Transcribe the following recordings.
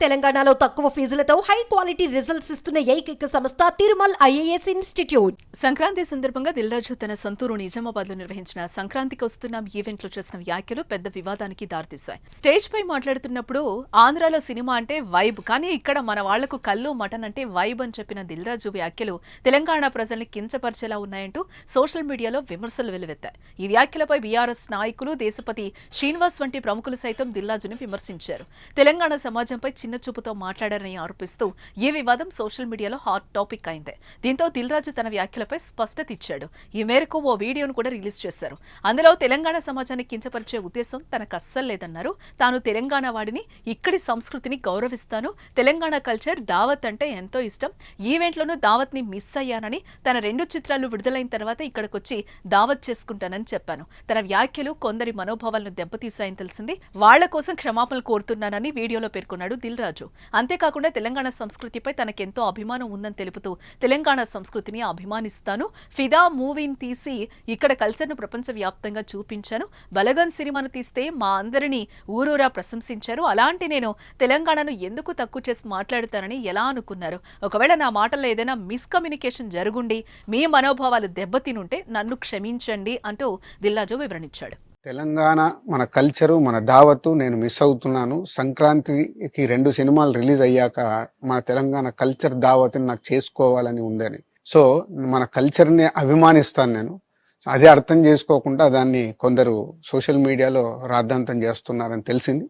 తెలంగాణలో తక్కువ ఫీజులతో high quality results ఇస్తున్న ఏకైక సంస్థ తిరుమల్ ఐఏఎస్ ఇన్స్టిట్యూట్. సంక్రాంతి సందర్భంగా దిల్రాజు తన సొంతూరు నిజామాబాద్లో నిర్వహించిన సంక్రాంతికి వస్తున్న ఈవెంట్లో చేసిన వ్యాఖ్యలు పెద్ద వివాదానికి దారితీశాయి. స్టేజ్ పై మాట్లాడుతున్నప్పుడు ఆంధ్రాలో సినిమా అంటే వైబ్ కానీ ఇక్కడ మన వాళ్ళకు కళ్ళు మటన్ అంటే వైబ్ అని చెప్పిన దిల్రాజు వ్యాఖ్యలు తెలంగాణ ప్రజల్ని కించపరిచేలా ఉన్నాయంటూ సోషల్ మీడియాలో విమర్శలు వెలువెత్తాయి ఈ వ్యాఖ్యలపై బీఆర్ఎస్ నాయకులు దేశపతి శ్రీనివాస్ వంటి ప్రముఖులు సైతం దిల్రాజును విమర్శించారు. తెలంగాణ సమాజంపై చిన్న చూపుతో మాట్లాడారని ఆరోపిస్తూ ఈ వివాదం సోషల్ మీడియాలో హాట్ టాపిక్ అయింది. దీంతో దిల్రాజు తన వ్యాఖ్యలపై స్పష్టత ఇచ్చాడు. ఈ మేరకు ఓ వీడియోను కూడా రిలీజ్ చేశారు. అందులో తెలంగాణ సమాజాన్ని కించపరిచే ఉద్దేశం తనకు అస్సలు లేదన్నారు. తాను తెలంగాణ వాడిని ఇక్కడి సంస్కృతిని గౌరవిస్తాను. తెలంగాణ కల్చర్ దావత్ అంటే ఎంతో ఇష్టం. ఈవెంట్లోనూ దావత్ని మిస్ అయ్యానని తన రెండు చిత్రాలు విడుదలైన తర్వాత ఇక్కడికొచ్చి దావత్ చేసుకుంటానని చెప్పాను. తన వ్యాఖ్యలు కొందరి మనోభావాలను దెబ్బతీశాయని తెలిసింది. వాళ్ళ కోసం క్షమాపణలు కోరుతున్నానని వీడియోలో పేర్కొన్నాడు దిల్ రాజు. అంతేకాకుండా తెలంగాణ సంస్కృతిపై తనకెంతో అభిమానం ఉందని తెలుపుతూ తెలంగాణ సంస్కృతిని అభిమానిస్తాను ఫిదా మూవీని తీసి ఇక్కడ కల్చర్ను ప్రపంచవ్యాప్తంగా చూపించాను బలగన్ సినిమాను తీస్తే మా అందరినీ ఊరూరా ప్రశంసించారు. అలాంటి నేను తెలంగాణను ఎందుకు తక్కువ చేసి మాట్లాడుతానని ఎలా అనుకున్నారు? ఒకవేళ నా మాటల్లో ఏదైనా మిస్కమ్యూనికేషన్ జరుగుండి మీ మనోభావాలు దెబ్బతినుంటే నన్ను క్షమించండి అంటూ దిల్రాజు వివరణించాడు తెలంగాణ మన కల్చరు మన దావత్ నేను మిస్ అవుతున్నాను. సంక్రాంతికి రెండు సినిమాలు రిలీజ్ అయ్యాక మన తెలంగాణ కల్చర్ దావత్ని నాకు చేసుకోవాలని ఉందని. సో మన కల్చర్ని అభిమానిస్తాను నేను. అదే అర్థం చేసుకోకుండా దాన్ని కొందరు సోషల్ మీడియాలో రాద్ధాంతం చేస్తున్నారని తెలిసింది.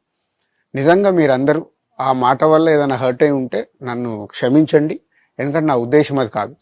నిజంగా మీరందరూ ఆ మాట వల్ల ఏదైనా హర్ట్ అయి ఉంటే నన్ను క్షమించండి. ఎందుకంటే నా ఉద్దేశం అది కాదు.